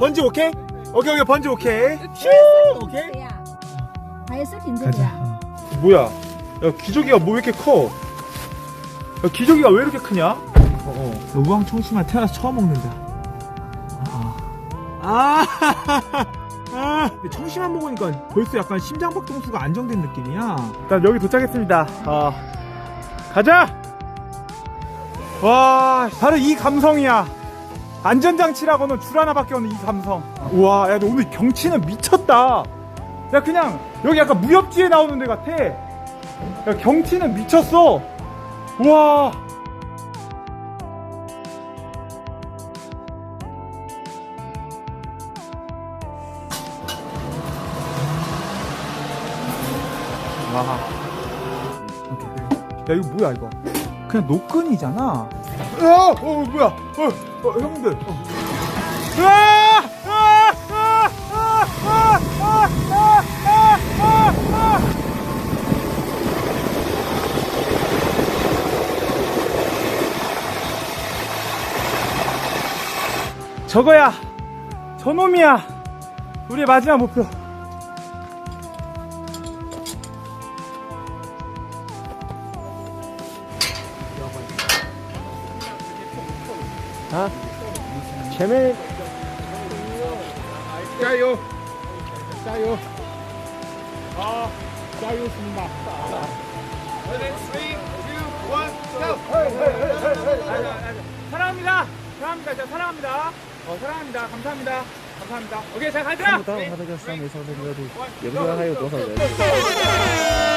번지 오케이? 오케이 오케이 번지 오케이. 슈 오케이. 발수 긴장이야. 뭐야? 야 기저귀가 뭐 왜 이렇게 커? 야 기저귀가 왜 이렇게 크냐? 어, 어. 우왕 청심환 태어나서 처음 먹는다. 아. 아. 아. 청심환 먹으니까 벌써 약간 심장박동수가 안정된 느낌이야. 일단 여기 도착했습니다. 아 가자. 와 바로 이 감성이야. 안전장치라고는 줄 하나밖에 없는 이 감성. 우와, 야, 너 오늘 경치는 미쳤다. 야, 그냥 여기 약간 무협지에 나오는 데 같아. 야, 경치는 미쳤어. 우와. 와. 야, 이거 뭐야, 이거? 그냥 노끈이잖아. 어, 어, 뭐야? 어, 어, 형들. 어. 으아! 저거야. 저놈이야. 우리의 마지막 목표. 아, 재미. 짜요. 짜요. 아, 짜요입니다. 사랑합니다. 사랑합니다. 자, 사랑합니다. 어, 사랑합니다. 감사합니다. 감사합니다. 오케이, 자, 가자. 다음 바닥에 싸움에서 내려도 연결하여 넣어서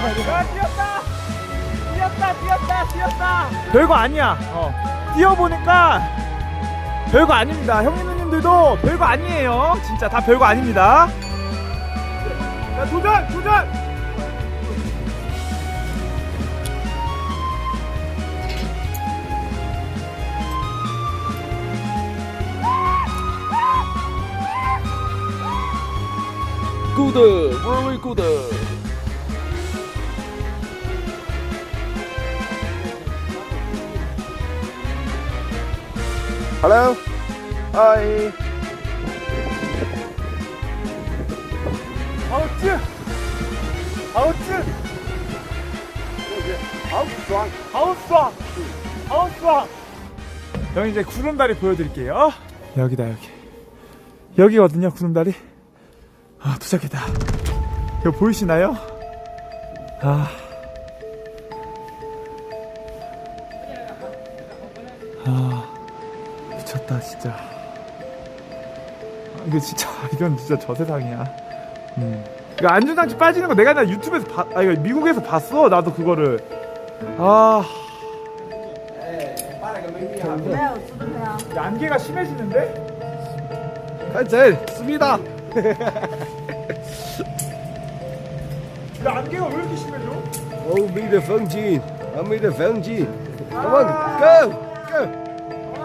야, 뛰었다! 뛰었다, 뛰었다, 뛰었다! 별거 아니야. 어. 뛰어보니까 별거 아닙니다. 형님, 누님들도 별거 아니에요. 진짜 다 별거 아닙니다. 자, 도전! 도전! good, very good. Hello? Hi. Out. Out. Out strong. Out strong. Out strong. 여기 이제 구름다리 보여드릴게요. 여기다 여기. 여기거든요 구름다리. 아 도착했다. 이거 보이시나요? 아. 아. 미쳤다 진짜 아, 이거 진짜 이건 진짜 저 세상이야 음. 그 안전장치 빠지는 거 내가 나 유튜브에서 봐, 아 이거 미국에서 봤어 나도 그거를 아 안개가 심해지는데? 잘 씁니다 안개가 왜 이렇게 심해져? Oh, be the funky. I'm be the funky. Come on, go, go.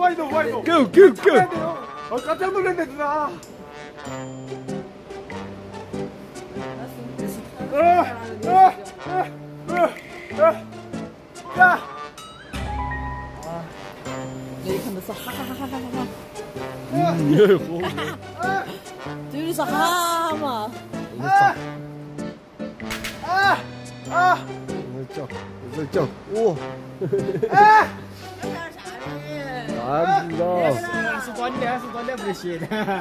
와이도 와이도. 고, 고, 고. 어, 깜짝 놀랐네 누나. 어, 어, 어, 어, 어. 내리칸데서 하하하하하. 둘이서 하마. 아, 아, 아, 우슬쩍 우슬쩍 오 아. 是是的，还，是短的不行。的。啊。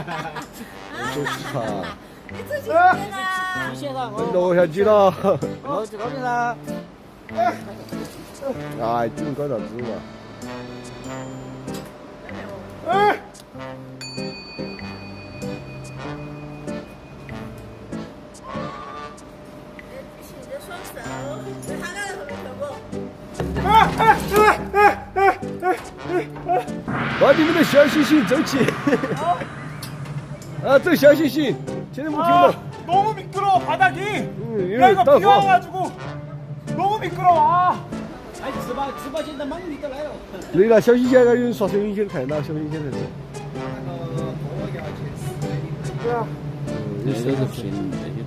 你自己。落下去了。落落去啦。哎，只么搞啥子嘛？哎。小星星走起啊这个小星星听到不听到农民工了爬大厅嗯那个漂亮主公农民歌了啊来直播直播间的猫你都来了对了小心点有人刷抖音就看到小心点对啊这些都是水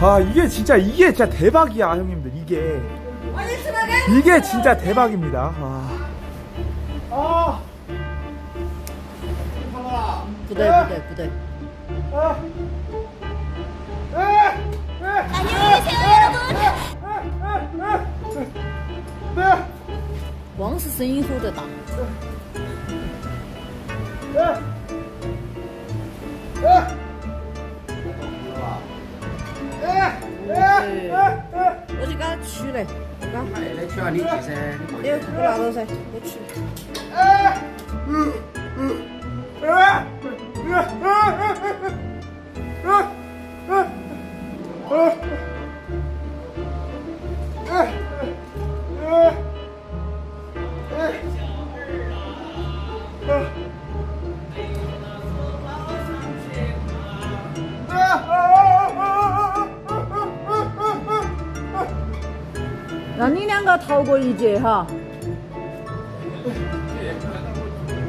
아 이게 진짜 이게 진짜 대박이야 형님들 이게 我也是那个。 이게 진짜 대박입니다 아. 아. 不对不对不对， 아. 안녕히 계세요, 여러분. 네. 光是声音吼得大。 你去啊，你去噻，你去。我拿到噻，我去。嗯嗯，过一节哈。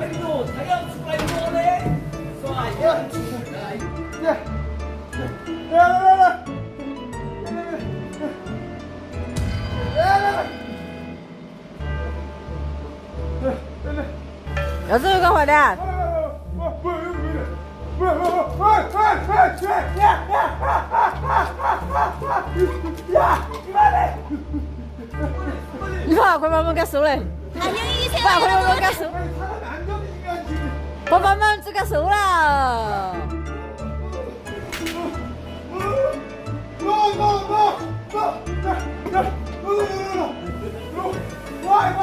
哎呦，他要出来嘞，来，来，来来来，来来来，来来来，有事跟我的。快把门给收来！快快把门给收！我把门子给收了。走走走快快快快快快快，快快！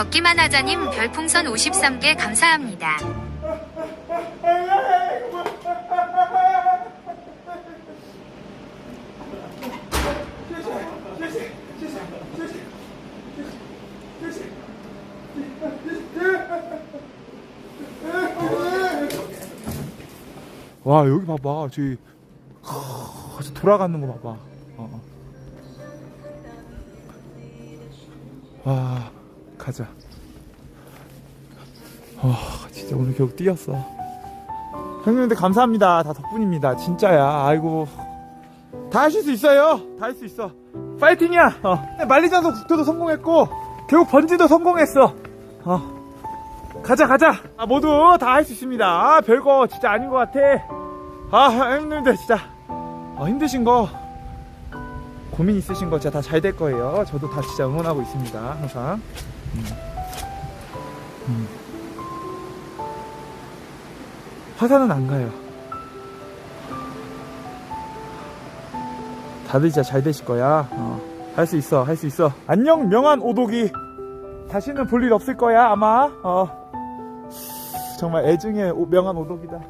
걷기만 하자님 별풍선 53개 감사합니다. 와 여기 봐봐 저기 하, 저 돌아가는 거 봐봐 어. 와 가자. 와 진짜 오늘 결국 뛰었어. 형님들 감사합니다. 다 덕분입니다. 진짜야. 아이고. 다 하실 수 있어요. 다 할 수 있어. 파이팅이야. 어. 만리장성 국토도 성공했고 결국 번지도 성공했어. 어. 가자 가자. 아, 모두 다 할 수 있습니다. 아, 별거 진짜 아닌 것 같아. 아 형님들 진짜. 아, 힘드신 거. 고민 있으신 거 진짜 다 잘 될 거예요. 저도 다 진짜 응원하고 있습니다. 항상 음. 음. 화산은 안 가요 다들 진짜 잘 되실 거야 어. 할수 있어 할 수 있어 안녕 명한 오독이 다시는 볼 일 없을 거야 아마 어. 정말 애증의 오- 명한 오독이다